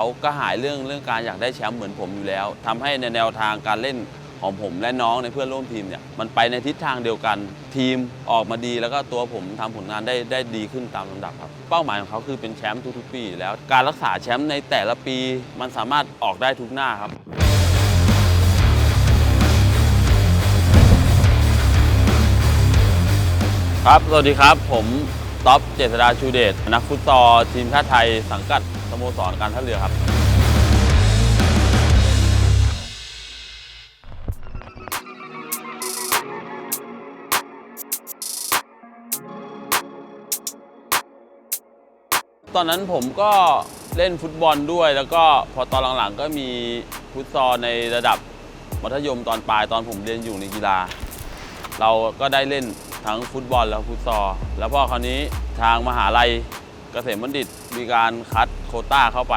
เขาก็หายเรื่องเรื่องการอยากได้แชมป์เหมือนผมอยู่แล้วทำให้ในแนวทางการเล่นของผมและน้องในเพื่อนร่วมทีมเนี่ยมันไปในทิศทางเดียวกันทีมออกมาดีแล้วก็ตัวผมทำผลงานได้ได้ดีขึ้นตามลำดับครับ เป้าหมายของเขาคือเป็นแชมป์ทุกๆปี แล้วการรักษาแชมป์ในแต่ละปี มันสามารถออกได้ทุกหน้าครับครับ สวัสดีครับ ผม ท็อปเจษดาชูเดชนักฟุตซอลทีมชาติไทย สังกัดสโมสรการท่าเรือครับ ตอนนั้นผมก็เล่นฟุตบอลด้วย แล้วก็พอตอนหลังๆ ก็มีฟุตซอลในระดับมัธยมตอนปลายตอนผมเรียนอยู่ในกีฬา เราก็ได้เล่น ทั้งฟุตบอลและฟุตซอลแล้วพอคราวนี้ทางมหาลัยเกษมบัณฑิตมีการคัดโคต้าเข้าไป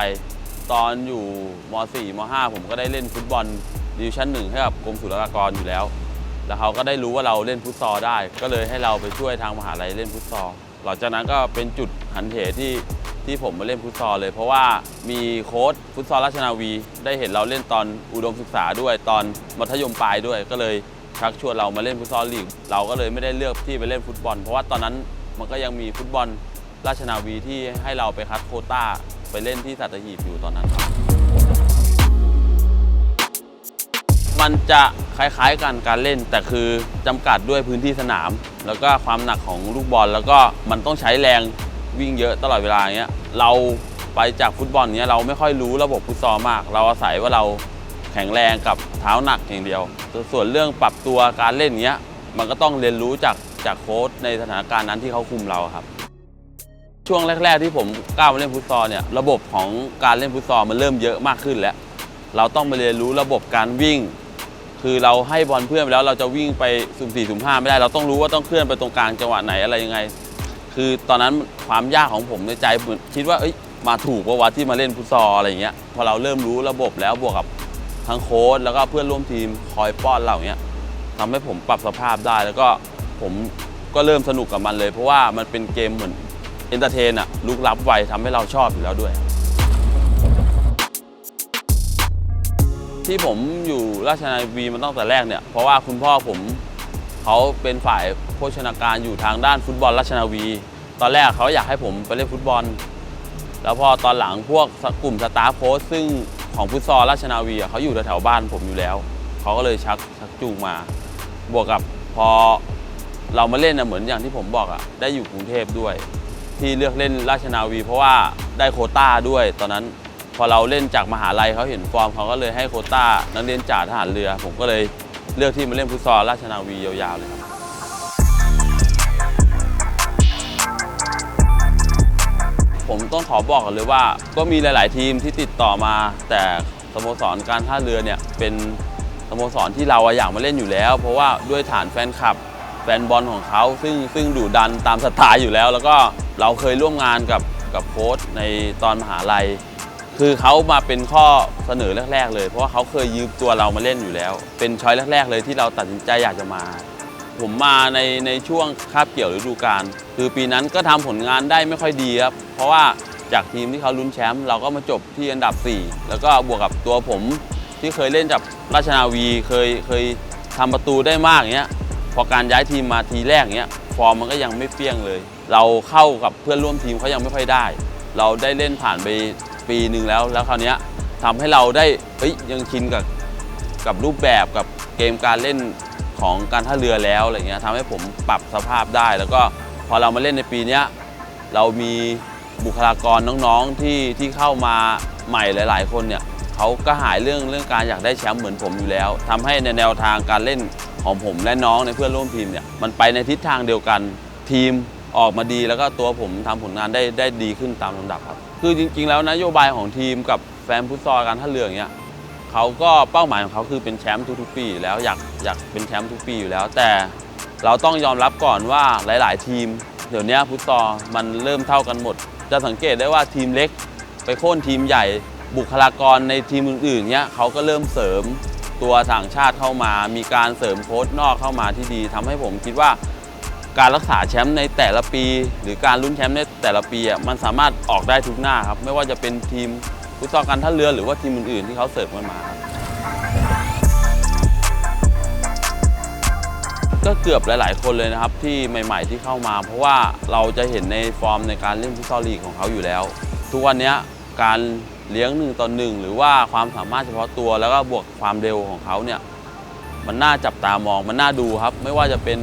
ตอนอยู่ม .4 ม .5 ผมก็ได้เล่นฟุตบอลดิวชั่นหนึ่งให้กับกรมศุลกากรอยู่แล้ว แล้วเขาก็ได้รู้ว่าเราเล่นฟุตซอลได้ ก็เลยให้เราไปช่วยทางมหาลัยเล่นฟุตซอลหลังจากนั้นก็เป็นจุดหันเหที่ที่ผมมาเล่นฟุตซอลเลย เพราะว่ามีโค้ชฟุตซอลราชนาวี ได้เห็นเราเล่นตอนอุดมศึกษาด้วยตอนมัธยมปลายด้วยก็เลย ชักชวนเรามาเล่นฟุตซอลลีก เราก็เลยไม่ได้เลือกที่ไปเล่นฟุตบอล เพราะว่าตอนนั้นมันก็ยังมีฟุตบอลราชนาวีที่ให้เราไปคัดโคต้าไปเล่นที่สัตหีบอยู่ตอนนั้นครับมันจะคล้ายๆกันการเล่นแต่คือจำกัดด้วยพื้นที่สนาม แล้วก็ความหนักของลูกบอล แล้วก็มันต้องใช้แรงวิ่งเยอะตลอดเวลาอย่างเงี้ยเราไปจากฟุตบอลเนี้ยเราไม่ค่อยรู้ระบบฟุตซอลมาก เราอาศัยว่าเรา แข็งแรงกับเท้าหนักอย่างเดียว ส่วนเรื่องปรับตัวการเล่นเนี้ย มันก็ต้องเรียนรู้จากจากโค้ชในสถานการณ์นั้นที่เขาคุมเราครับ ช่วงแรก ๆ ที่ผมก้าวมาเล่นฟุตซอลเนี่ยระบบของการเล่นฟุตซอลมันเริ่มเยอะมากขึ้นแล้ว เราต้องมาเรียนรู้ระบบการวิ่ง คือเราให้บอลเพื่อนไปแล้วเราจะวิ่งไปสุ่มสี่สุ่มห้าไม่ได้ เราต้องรู้ว่าต้องเคลื่อนไปตรงกลางจังหวะไหนอะไรยังไง คือตอนนั้นความยากของผมในใจคิดว่าเอ้ยมาถูกว่าวะที่มาเล่นฟุตซอลอะไรอย่างเงี้ยพอเราเริ่มรู้ระบบแล้วบวกกับ ทั้งโค้ชแล้วก็เพื่อนร่วมทีมคอยป้อนเราอย่างเงี้ยทำให้ผมปรับสภาพได้แล้วก็ผมก็เริ่มสนุกกับมันเลย เพราะว่ามันเป็นเกมเหมือนเอนเตอร์เทนอะลุกลับไวทำให้เราชอบอยู่แล้วด้วย ที่ผมอยู่ราชนาวีมาตั้งแต่แรกเนี่ย เพราะว่าคุณพ่อผมเขาเป็นฝ่ายโภชนาการอยู่ทางด้านฟุตบอลราชนาวี ตอนแรกเขาอยากให้ผมไปเล่นฟุตบอล แล้วพอตอนหลังพวกกลุ่มสตาฟโค้ชซึ่ง ของฟุตซอลราชนาวีเขาอยู่แถวบ้านผมอยู่แล้ว เขาก็เลยชักชักจูงมา บวกกับพอเรามาเล่นนะเหมือนอย่างที่ผมบอกอะได้อยู่กรุงเทพด้วย ที่เลือกเล่นราชนาวี เพราะว่าได้โคต้าด้วย ตอนนั้นพอเราเล่นจากมหาลัยเขาเห็นฟอร์มเขาก็เลยให้โคต้านักเรียนจ่าทหารเรือ ผมก็เลยเลือกที่มาเล่นฟุตซอลราชนาวียาวๆเลยครับ ผมต้องขอบอกกันเลยว่า ก็มีหลาย ๆ ทีมที่ติดต่อมา แต่สโมสรการท่าเรือเนี่ยเป็นสโมสรที่เราอยากมาเล่นอยู่แล้ว เพราะว่าด้วยฐานแฟนคลับแฟนบอลของเขาซึ่งซึ่งดุดันตามสไตล์อยู่แล้ว แล้วก็เราเคยร่วมงานกับกับโค้ชในตอนมหาลัย คือเขามาเป็นข้อเสนอแรก ๆ เลย เพราะว่าเขาเคยยืมตัวเรามาเล่นอยู่แล้ว เป็นช้อยแรก ๆ เลยที่เราตัดสินใจอยากจะมา ผมมาในในช่วงคาบเกี่ยวฤดูกาลคือปีนั้นก็ทำผลงานได้ไม่ค่อยดีครับ เพราะว่าจากทีมที่เขาลุ้นแชมป์เราก็มาจบที่อันดับ 4 แล้วก็บวกกับตัวผมที่เคยเล่นกับราชนาวีเคยเคยทำประตูได้มากอย่างเงี้ยพอการย้ายทีมมาทีแรกเงี้ยฟอร์มมันก็ยังไม่เปี้ยงเลย เราเข้ากับเพื่อนร่วมทีมเขายังไม่ค่อยได้ เราได้เล่นผ่านไปปีหนึ่งแล้วแล้วคราวนี้ทำให้เราได้เฮ้ยยังชินกับกับรูปแบบกับเกมการเล่น ของการท่าเรือแล้วอะไรเงี้ยทำให้ผมปรับสภาพได้ แล้วก็พอเรามาเล่นในปีนี้เรามีบุคลากรน้องๆที่ที่เข้ามาใหม่หลาย ๆ คนเนี่ยเขาก็หายเรื่องเรื่องการอยากได้แชมป์เหมือนผมอยู่แล้วทำให้ในแนวทางการเล่นของผมและน้องในเพื่อนร่วมทีมเนี่ยมันไปในทิศทางเดียวกันทีมออกมาดีแล้วก็ตัวผมทำผลงานได้ได้ดีขึ้นตามลำดับครับ คือจริง ๆ แล้วนโยบายของทีมกับแฟนฟุตซอลการท่าเรืออย่างเงี้ย เขาก็เป้าหมายของเขาคือเป็นแชมป์ทุกๆปีอยู่แล้วอยากอยากเป็นแชมป์ทุกปีอยู่แล้ว แต่เราต้องยอมรับก่อนว่าหลาย ๆ ทีม เดี๋ยวนี้ฟุตซอลมันเริ่มเท่ากันหมด จะสังเกตได้ว่าทีมเล็ก ไปโค่นทีมใหญ่ บุคลากรในทีมอื่นๆเนี้ยเขาก็เริ่มเสริมตัวต่างชาติเข้ามา มีการเสริมโค้ชนอกเข้ามาที่ดีทำให้ผมคิดว่าการรักษาแชมป์ในแต่ละปี หรือการลุ้นแชมป์ในแต่ละปีอะมันสามารถออกได้ทุกหน้าครับไม่ว่าจะเป็นทีม ฟุตซอลการท่าเรือหรือว่าทีมอื่นๆที่เขาเสิร์ฟกันมาครับก็เกือบหลาย ๆ คนเลยนะครับที่ใหม่ ๆ ที่เข้ามา เพราะว่าเราจะเห็นในฟอร์มในการเล่นฟุตซอลลีกของเขาอยู่แล้ว ทุกวันนี้การเลี้ยงหนึ่งต่อหนึ่งหรือว่าความสามารถเฉพาะตัวแล้วก็บวกความเร็วของเขาเนี่ยมันน่าจับตามองมันน่าดูครับ ไม่ว่าจะเป็น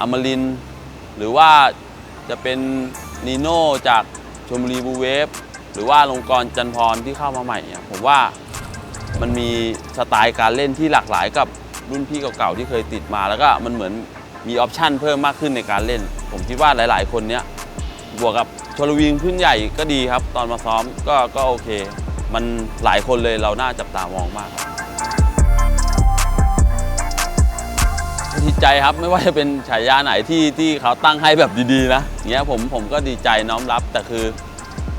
อมรินหรือว่าจะเป็นนีโน่จากชมรีบูเวฟ หรือว่าลงกรจันพรที่เข้ามาใหม่เนี่ยผมว่ามันมีสไตล์การเล่นที่หลากหลายกับรุ่นพี่เก่าๆที่เคยติดมาแล้วก็มันเหมือนมีออปชั่นเพิ่มมากขึ้นในการเล่น ผมคิดว่าหลายๆ คนเนี้ยบวกกับชลวิงพื้นใหญ่ก็ดีครับ ตอนมาซ้อมก็ก็โอเค มันหลายคนเลยเราน่าจับตามองมากดีใจครับไม่ว่าจะเป็นฉายาไหนที่ที่เขาตั้งให้แบบดีๆนะเงี้ยผมผมก็ดีใจน้อมรับแต่คือ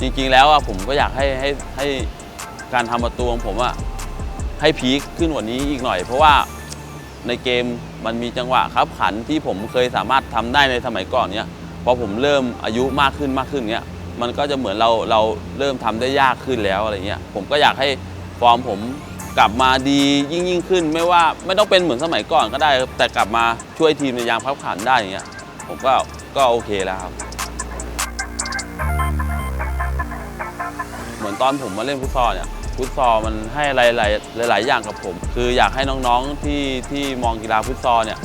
จริงๆแล้วอะผมก็อยากให้ให้ให้การทำประตูของผมอะให้พีคขึ้นกว่านี้อีกหน่อย เพราะว่าในเกมมันมีจังหวะครับขันที่ผมเคยสามารถทำได้ในสมัยก่อนเนี้ยพอผมเริ่มอายุมากขึ้นมากขึ้นเงี้ยมันก็จะเหมือนเราเราเริ่มทำได้ยากขึ้นแล้วอะไรเงี้ยผมก็อยากให้ฟอร์มผมกลับมาดียิ่งยิ่งขึ้น ไม่ว่าไม่ต้องเป็นเหมือนสมัยก่อนก็ได้ครับแต่กลับมาช่วยทีมในยามพับขันได้อย่างเงี้ยผมก็ก็โอเคแล้วครับ อนตอนผมมาเล่นฟุตซอลเนี่ยฟุตซอลมันให้อะไรหลายหลายๆอย่างกับผม คืออยากให้น้องๆที่ที่มองกีฬาฟุตซอลเนี่ย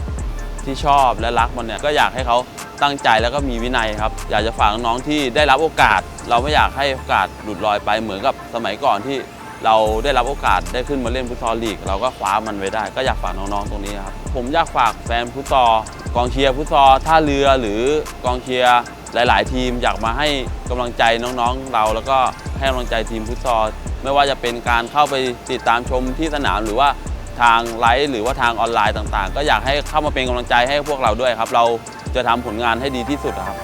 ที่ชอบและรักมันเนี่ยก็อยากให้เขาตั้งใจแล้วก็มีวินัยครับ อยากจะฝากน้องๆที่ได้รับโอกาส เราไม่อยากให้โอกาสหลุดลอยไปเหมือนกับสมัยก่อนที่เราได้รับโอกาสได้ขึ้นมาเล่นฟุตซอลลีก เราก็คว้ามันไว้ได้ ก็อยากฝากน้องๆตรงนี้ครับผมอยากฝากแฟนฟุตซอลกองเชียร์ฟุตซอลท่าเรือหรือกองเชียร์หลาย ๆ ทีมอยากมาให้กำลังใจน้องๆเราแล้วก็ ให้กำลังใจทีมฟุตซอลไม่ว่าจะเป็นการเข้าไปติดตามชมที่สนามหรือว่าทางไลฟ์หรือว่าทางออนไลน์ต่างๆ ก็อยากให้เข้ามาเป็นกำลังใจให้พวกเราด้วยครับ เราจะทำผลงานให้ดีที่สุดครับ